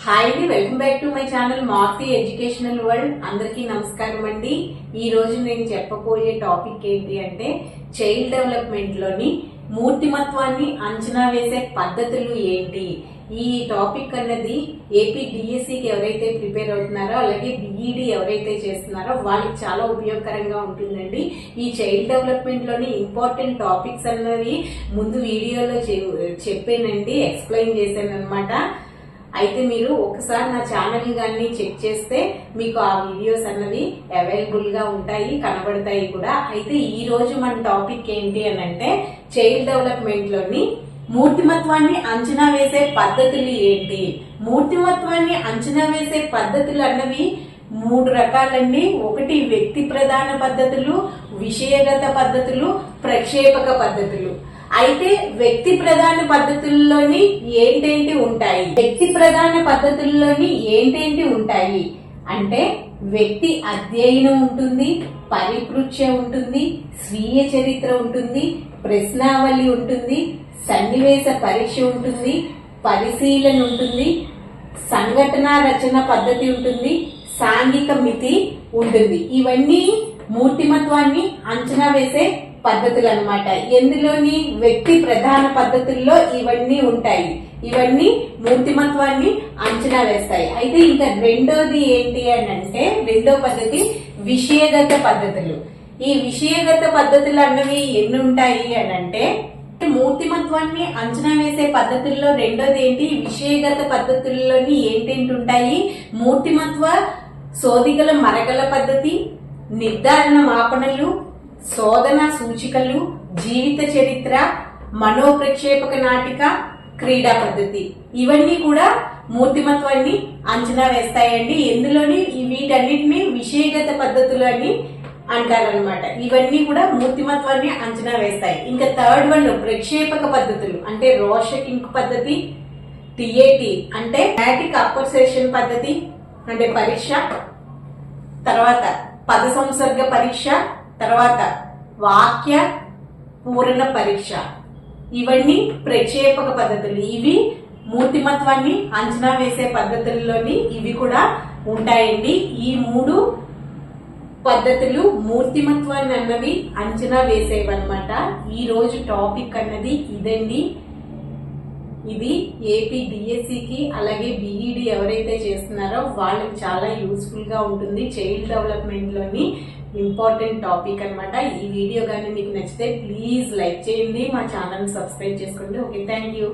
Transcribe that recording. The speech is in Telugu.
హాయ్ అండి welcome back to my channel Maruti educational world అందరికీ నమస్కారం అండి. ఈ రోజు నేను చెప్పబోయే టాపిక్ ఏంటి అంటే చైల్డ్ డెవలప్మెంట్లోని మూర్తిమత్వాన్ని అంచనా వేసే పద్ధతులు ఏంటి? ఈ టాపిక్ అన్నది ఏపీ డిఎస్సికి ఎవరైతే ప్రిపేర్ అవుతున్నారో అలాగే బిఈడి ఎవరైతే చేస్తున్నారో వాళ్ళకి చాలా ఉపయోగకరంగా ఉంటుందండి. ఈ చైల్డ్ డెవలప్మెంట్లోని ఇంపార్టెంట్ టాపిక్స్ అన్నవి ముందు వీడియోలో చె- చెప్పానండి ఎక్స్ప్లెయిన్ చేశాను అనమాట అయితే మీరు ఒకసారి నా ఛానల్ గాని చెక్ చేస్తే మీకు ఆ వీడియోస్ అన్నవి అవైలబుల్గా ఉంటాయి కనబడతాయి కూడా. అయితే ఈ రోజు మన టాపిక్ ఏంటి అని అంటే చైల్డ్ డెవలప్మెంట్లోని మూర్తిమత్వాన్ని అంచనా వేసే పద్ధతులు ఏంటి? మూర్తిమత్వాన్ని అంచనా వేసే పద్ధతులు అన్నవి మూడు రకాలండి. ఒకటి వ్యక్తి ప్రధాన పద్ధతులు విషయగత పద్ధతులు ప్రక్షేపక పద్ధతులు. అయితే వ్యక్తి ప్రధాన పద్ధతుల్లోని ఏంటేంటి ఉంటాయి? వ్యక్తి ప్రధాన పద్ధతుల్లోని ఏంటేంటి ఉంటాయి? అంటే వ్యక్తి అధ్యయనం ఉంటుంది పరిపృచ్ఛ ఉంటుంది స్వీయ చరిత్ర ఉంటుంది ప్రశ్నావళి ఉంటుంది సన్నివేశ పరీక్ష ఉంటుంది పరిశీలన ఉంటుంది సంఘటన రచన పద్ధతి ఉంటుంది సాంఘిక మితి ఉంటుంది. ఇవన్నీ మూర్తిమత్వాన్ని అంచనా వేసే పద్ధతులు అన్నమాట ఎందులోని వ్యక్తి ప్రధాన పద్ధతుల్లో ఇవన్నీ ఉంటాయి. ఇవన్నీ మూర్తిమత్వాన్ని అంచనా వేస్తాయి. అయితే ఇంకా రెండోది ఏంటి అని అంటే రెండో పద్ధతి విషయగత పద్ధతులు. ఈ విషయగత పద్ధతులు అన్నవి ఎన్ని ఉంటాయి అని అంటే మూర్తిమత్వాన్ని అంచనా వేసే పద్ధతుల్లో రెండోది ఏంటి? విషయగత పద్ధతుల్లోని ఏంటేంటి ఉంటాయి మూర్తిమత్వ సోదిగల మరగల పద్ధతి నిర్ధారణ మాపనలు శోధన సూచికలు జీవిత చరిత్ర మనోప్రక్షేపక నాటిక క్రీడా పద్ధతి. ఇవన్నీ కూడా మూర్తిమత్వాన్ని అంచనా వేస్తాయండి. ఎందులోని వీటన్నిటిని విషయగత పద్ధతులు అని అంటారనమాట ఇవన్నీ కూడా మూర్తిమత్వాన్ని అంచనా వేస్తాయి. ఇంకా థర్డ్ వన్ ప్రక్షేపక పద్ధతులు. అంటే రోషకింక్ పద్ధతి టిఏటి అంటే మ్యాటిక్ అపర్సేషన్ పద్ధతి అంటే పరీక్ష తర్వాత పద సంసర్గ పరీక్ష తర్వాత వాక్య పూరణ పరీక్ష. ఇవన్నీ ప్రక్షేపక పద్ధతులు. ఇవి మూర్తిమత్వాన్ని అంచనా వేసే పద్ధతుల్లోని ఇవి కూడా ఉంటాయండి. ఈ మూడు పద్ధతులు మూర్తిమత్వాన్ని అన్నవి అంచనా వేసేవన్నమాట. ఈ రోజు టాపిక్ అన్నది ఇదండి. ఇది ఏపీ డిఎస్సికి అలాగే బీఈడి ఎవరైతే చేస్తున్నారో వాళ్ళకి చాలా యూస్ఫుల్గా ఉంటుంది. చైల్డ్ డెవలప్మెంట్లోని ఇంపార్టెంట్ టాపిక్ అన్నమాట. ఈ వీడియో కానీ మీకు నచ్చితే ప్లీజ్ లైక్ చేయండి. మా ఛానల్ సబ్స్క్రైబ్ చేసుకోండి. Okay thank you